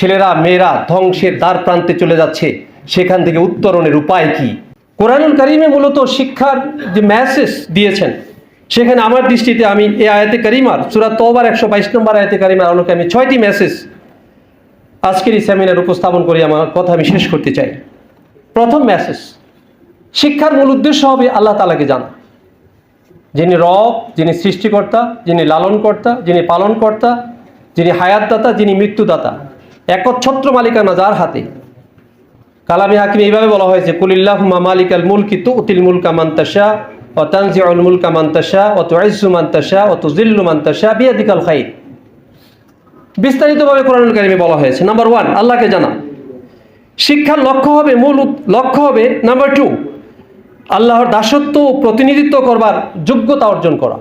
ছেলেরা, মেয়েরা ধ্বংসের দ্বার প্রান্তে চলে যাচ্ছে। সেখান থেকে উত্তরণের উপায় কি? কোরআনুল করিমে মূলত শিক্ষার যে মেসেজ দিয়েছেন, সেখানে আমার দৃষ্টিতে আমি এ আয়াতে কারিমার সুরাত তোবার একশো বাইশ নম্বর আয়াতে কারিমার আলোকে আমি ছয়টি মেসেজ আজকের এই সেমিনার উপস্থাপন করে। আমার কথা আমি শেষ করতে চাই। প্রথম মেসেজ শিক্ষার মূল উদ্দেশ্য হবে আল্লাহ তালাকে জানা। যিনি রব, যিনি সৃষ্টিকর্তা, যিনি লালনকর্তা, যিনি পালনকর্তা, যিনি হায়াতদাতা, যিনি মৃত্যুদাতা। একচ্ছত্র মালিকানা যার হাতে? কালামি হাকিম এইভাবে বলা হয়েছে কুলিল্লাহ মালিক আল মুলকি তু উতিল মুলকা মান্তাসা ও তানজি আল মুলকা মান্তাসা ও তু আইসু মান্তাসা ও তু জিল্লু মান্তাসা বিয়াদিকাল খাই বিস্তারিতভাবে কোরআনুল কারিমে বলা হয়েছে, নাম্বার ওয়ান, আল্লাহকে জানা। শিক্ষার লক্ষ্য হবে মূল লক্ষ্য হবে, নাম্বার টু, আল্লাহর দাসত্ব ও প্রতিনিধিত্ব করবার যোগ্যতা অর্জন করা।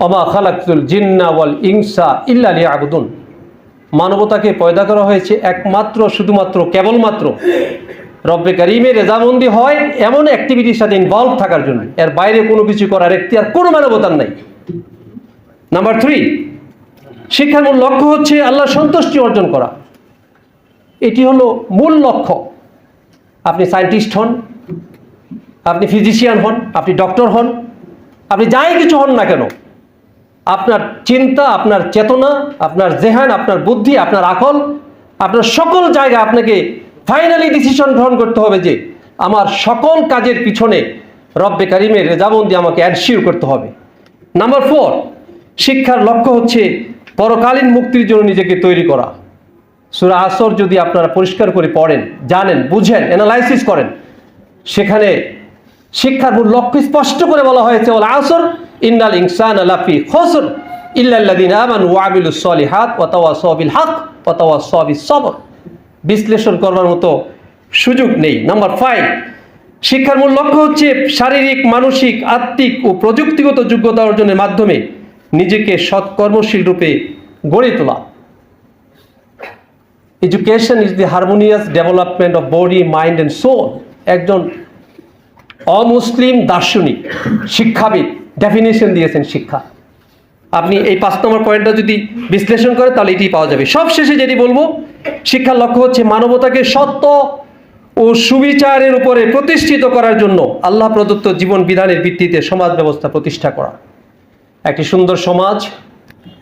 অমা খালাকুল জিন্না ওয়াল ইনসা ইল্লা আবুদুন মানবতাকে পয়দা করা হয়েছে একমাত্র, শুধুমাত্র, কেবলমাত্র রব্বে কারিমে রেজামন্দি হয় এমন অ্যাক্টিভিটির সাথে ইনভলভ থাকার জন্য। এর বাইরে কোনো কিছু করার এখতিয়ার, কোনো মানবতার নাই। নাম্বার থ্রি শিক্ষার মূল লক্ষ্য হচ্ছে আল্লাহ সন্তুষ্টি অর্জন করা। এটি হলো মূল লক্ষ্য। আপনি সায়েন্টিস্ট হন, আপনি ফিজিশিয়ান হন, আপনি ডক্টর হন, আপনি যাই কিছু হন না কেন আপনার চিন্তা, আপনার চেতনা, আপনার জেহান, আপনার বুদ্ধি, আপনার আকল, আপনার সকল জায়গায় আপনাকে ফাইনালি ডিসিশন গ্রহণ করতে হবে যে আমার সকল কাজের পিছনে রব্বে কারিমের রেজাবন্দি আমাকে অ্যাডশিওর করতে হবে। নাম্বার ফোর শিক্ষার লক্ষ্য হচ্ছে পরকালীন মুক্তির জন্য নিজেকে তৈরি করা। সুরা আসর যদি আপনারা পরিষ্কার করে পড়েন, জানেন, বুঝেন অ্যানালাইসিস করেন, সেখানে শিক্ষার মূল লক্ষ্য স্পষ্ট করে বলা হয়েছে ওল আসর ইন্নাল ইনসান আলাফি খসর ইল্লাল্লাযিনা আমানু ওয়া আমিলুস সলিহাত ওয়া তাওয়াসাউ বিল হক ওয়া তাওয়াসাউ বিস সবর বিশ্লেষণ করবার মতো সুযোগ নেই। নাম্বার ফাইভ শিক্ষার মূল লক্ষ্য হচ্ছে শারীরিক, মানসিক, আত্মিক ও প্রযুক্তিগত যোগ্যতা অর্জনের মাধ্যমে নিজেকে সৎকর্মশীল রূপে গড়ে তোলা। Education is the harmonious development of body mind and soul একজন অমুসলিম দার্শনিক, শিক্ষাবিদ ডেফিনেশন দিয়েছেন শিক্ষা। আপনি এই পাঁচ নম্বর পয়েন্টটা যদি বিশ্লেষণ করেন, তাহলে এটি পাওয়া যাবে। সবশেষে যেটি বলব, শিক্ষার লক্ষ্য হচ্ছে মানবতাকে সত্য ও সুবিচারের উপরে প্রতিষ্ঠিত করার জন্য আল্লাহ প্রদত্ত জীবন বিধানের ভিত্তিতে সমাজ ব্যবস্থা প্রতিষ্ঠা করা। একটি সুন্দর সমাজ,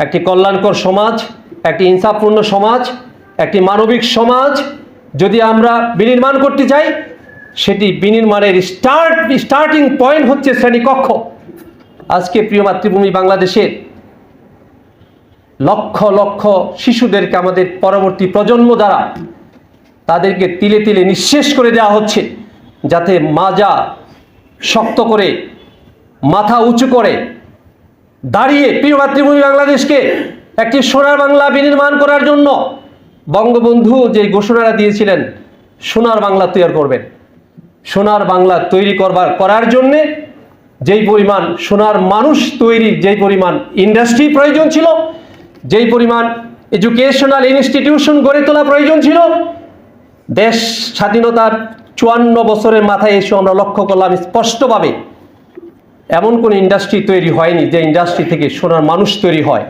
একটি কল্যাণকর সমাজ, একটি ইনসাফপূর্ণ সমাজ, একটি মানবিক সমাজ যদি আমরা বিনির্মাণ করতে চাই, সেটি বিনির্মাণের স্টার্ট স্টার্টিং পয়েন্ট হচ্ছে শ্রেণীকক্ষ। আজকে প্রিয় মাতৃভূমি বাংলাদেশের লক্ষ লক্ষ শিশুদেরকে আমাদের পরবর্তী প্রজন্ম দ্বারা তাদেরকে তিলে তিলে নিঃশেষ করে দেওয়া হচ্ছে, যাতে মাজা শক্ত করে, মাথা উঁচু করে দাঁড়িয়ে প্রিয় মাতৃভূমি বাংলাদেশকে একটি সোনার বাংলা বিনির্মাণ করার জন্য বঙ্গবন্ধু যে ঘোষণাটা দিয়েছিলেন, সোনার বাংলা তৈরি করবেন। সোনার বাংলা তৈরি করবার করার জন্যে যেই পরিমাণ সোনার মানুষ তৈরি, যেই পরিমাণ ইন্ডাস্ট্রি প্রয়োজন ছিল, যেই পরিমাণ এডুকেশনাল ইনস্টিটিউশন গড়ে তোলা প্রয়োজন ছিল, দেশ স্বাধীনতার চুয়ান্ন বছরের মাথায় এসে আমরা লক্ষ্য করলাম স্পষ্টভাবে এমন কোন ইন্ডাস্ট্রি তৈরি হয়নি যে ইন্ডাস্ট্রি থেকে সোনার মানুষ তৈরি হয়।